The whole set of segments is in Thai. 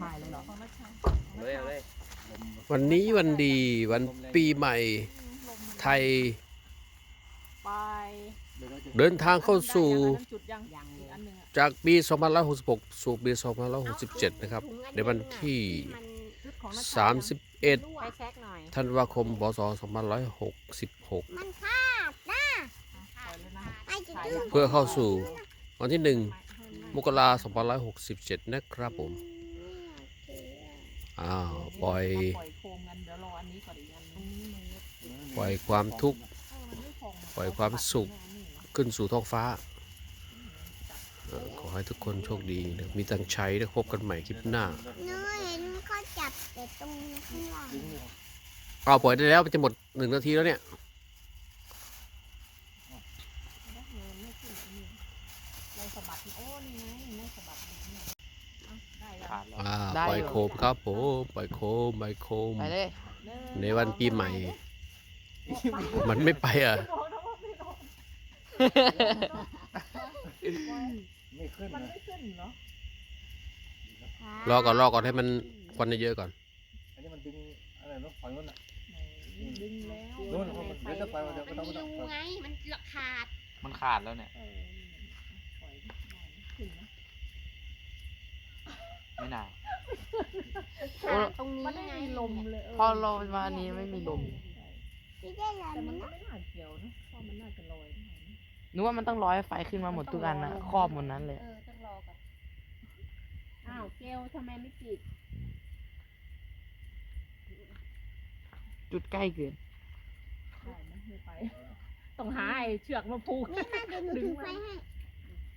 ถ่ายเลยเหรอเลยเอาเลยวันนี้วันดีวันปีใหม่ ไทย ไปเดินทางเข้าสู่จุดยังยังอีกอันหนึ่งอะจากปี 2566 สู่ปี 2567 นะครับ ในวันที่ชุดของนัชชา31 ไปแซกหน่อย ธันวาคมพศ2566 มันขาดนะปล่อยเลยนะไปจะดื้อ เพื่อเข้าสู่วันที่ 1 มกราคม2567 นะครับผม อ้าวปล่อย ปล่อยโคมกันเดี๋ยวรออันนี้ก่อนอีกอันหนึงปล่อยความทุกข์เออมันไม่พองะปล่อยความสุข ขึ้นสู่ท้องฟ้าเอ่อขอให้ทุกคนโชคดีนะมีตังค์ใช้นะพบกันใหม่คลิปหน้าหนูเห็นเขาจับแต่ตรงข้างหลังเอาปล่อยได้แล้วมันจะหมดหนึ่งนาทีแล้วเนี่ยเราสะบัดโอ้นี่ไงไม่สะบัดนี่เอาได้ แล้วขาดแล้วอ่าได้ปล่อยอยู่ โคมครับผมปล่อยโคมปล่อยโคม ไปเลย ในวันปีใหม่ มันไม่ไปอะ ไม่ขึ้นมันนะไม่ขึ้นเหรอรอก่อนรอก่อนให้มันควันเยอะๆก่อน อันนี้มันดึงอะไรเนาะฝั่งนู้นอะ ดึงแล้ว โน่นเอามันเดี๋ยวจะไปเดี๋ยวมันต้องมีรูไง มันขาดมันขาดแล้วเนี่ย เออปล่อยหน่อยขึ้นนะ ไม่น่าขาดตรงนี้มันไม่ไงมีลมเลยเพอเรามาอันนี้ไม่มีลมไม่ได้ลแต่มมันก็นะไม่น่าเกี่ยวนะเพราะมันน่าจะลอยได้นะ นึกว่ามันต้องร้อยไฟขึ้นมาหมดทุกอันนะครอบหมดนั้นเลย เออต้องรอก่อนอ้าวเกลทำไมไม่ติดจุดใกล้เกิน ได้ไหมไม่ไป ต้องหาไอ้เชือกมาผูก นี่มาเดี๋ยวหนูถือไฟให้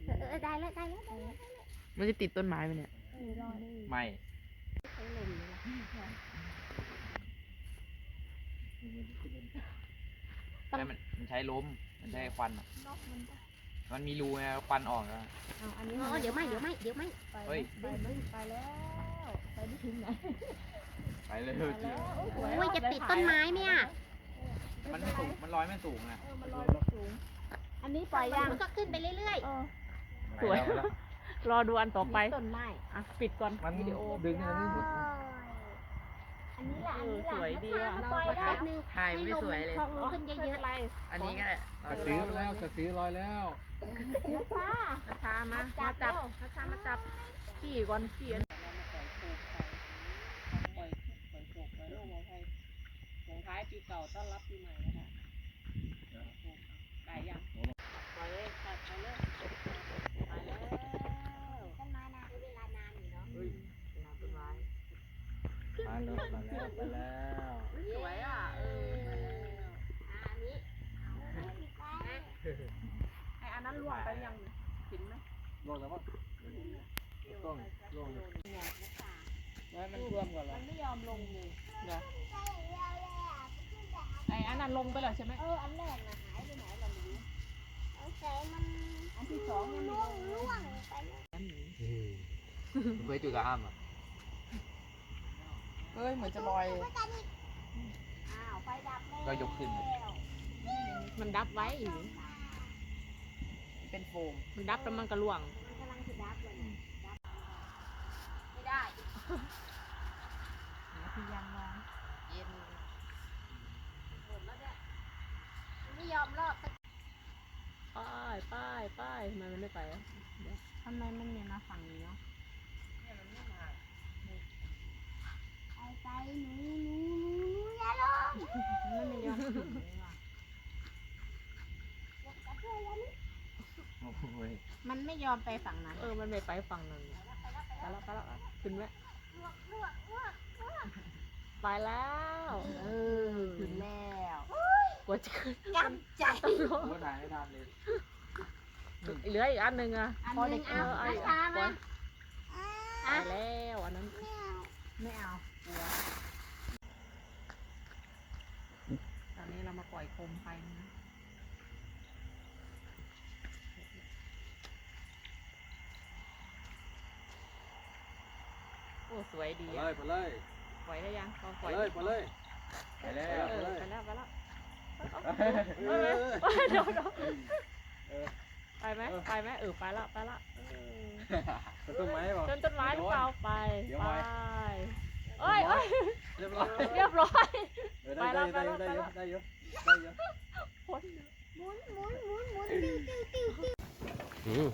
เออเออได้แล้วได้แล้วได้แล้วมันจะติดต้นไม้ไหมเนี่ยเออรอ ได้ไม่ใช้ลมเลยล่ะแต่มันมันใช้ลมมันใช้ควันอะนอกมันมันมีรูไงควันออกแล้วเอาอันนี้อ๋อเดี๋ยวไม่เดี๋ยวไม่เดี๋ยวไม่ไปเฮ้ยไปไหมไปแล้ว ไปไม่ถึงไหนไปเลยไปแล้วสวยโอ้ยจะติดต้นไม้ไหมอะมันไม่สูง มันลอยไม่สูงนะเออมันลอยไม่สูง อันนี้ปล่อยยังมันก็ขึ้นไปเรื่อยเออสวย รอดูอันต่อไปต้นไม้อะปิดก่อนมันวิดีโอดึงอันนี้อันนี้ล่ะอันนี้ล่ะสวยดีว่ะปล่อยแป๊บนึงถ่ายไม่สวยเลยให้ลมมันขึ้นเยอะไรอันนี้ก็ได้กระสือแล้วกระสือลอยแล้วช้าช้ามามาจับช้ามาจับขี่ก่อนขี่อันปล่อยปล่อยโศกปล่อยโรคของใครส่งท้ายปีเก่าต้อนรับปีใหม่นะคะได้ยังไปเลยตัดไปเลยไปแล้ว ๆต้นไม้นานใช้เวลานานอยู่เนาะ ต้นไม้ มา แล้วมาแล้วไปแล้วสวยอะเอออันนี้ไออันนั้นล่วงไปยังเห็นไหมลงแล้วมั้งต้องลงมันท่วมก่อนแล้วมันไม่ยอมลงเลยเดี๋ยวไออันนั้นลงไปแล้วใช่ไหมเอออันแรกนะหายไปไหนเราไม่รู้เอาแต่มันอันที่สองยังไม่ล่วลงงล่วงไปเลยเคยจุดกับอ้ามอะ เฮ้ยเหมือนจะลอยก็จะนี่อ้าวไฟดับแล้วก็ยกขึ้น มันดับไว้อยู่เป็นโฟมมันดับแล้วมันก็ล่วง มันกำลังจะดับเลยนะดับไม่ได้ที่ยังมองเย็นหมดแล้วเนี่ยมันไม่ยอมรอบสักป้ายป้ายป้ายทำไมมันไม่ไปอะทำไมมันเนี่ยมาฝั่งนี้เนาะไป ไปหนูหนูหนูอย่าลงมันไม่ยอมถึงเลยว่ะจะช่วยแล้วนี่โอ้ยมันไม่ยอมไปฝั่งนั้นเออ มันไม่ไปฝั่งนั้นไปแล้วไปแล้วไปแล้วขึ้นไหมลวกลวกลวกไปแล้ว เออขึ้นแล้วกว่าจะขึ้นยำใจต้องลงกูถ่ายไม่ทันเลยเหลืออีกอันหนึ่งอะอันพอหนึ่เด็งกเอเอาอไอ้ช้าๆมาไปแล้วอันนั้นไม่เอาไม่เอากลัว ตอนนี้เรามาปล่อยโคมไฟนะโอ้สวยดีไปเลอะยไปเลยปล่อยได้ยังลองปไปล่อยเลยไปเลยไปแล้เอวอไปเลยไปแล้วไปแล้วเออเดี๋ยวเดี๋ยวเออไปไหมไปไหมเออไปละไปละเออ ต้นไม้เปล่าจนต้นไม้หรือเปล่าไปเดี๋ยวไปไว้ เอ้ยเอ้ยเรียบร้อยเรียบร้อย เออได้ได้ไปได้แล้วได้ไปเยแล้วอะได้เยอะได้เยอะพ้นหมุนหมุนหมุนหมุนติ้วติ้วติ้วติ้วอืม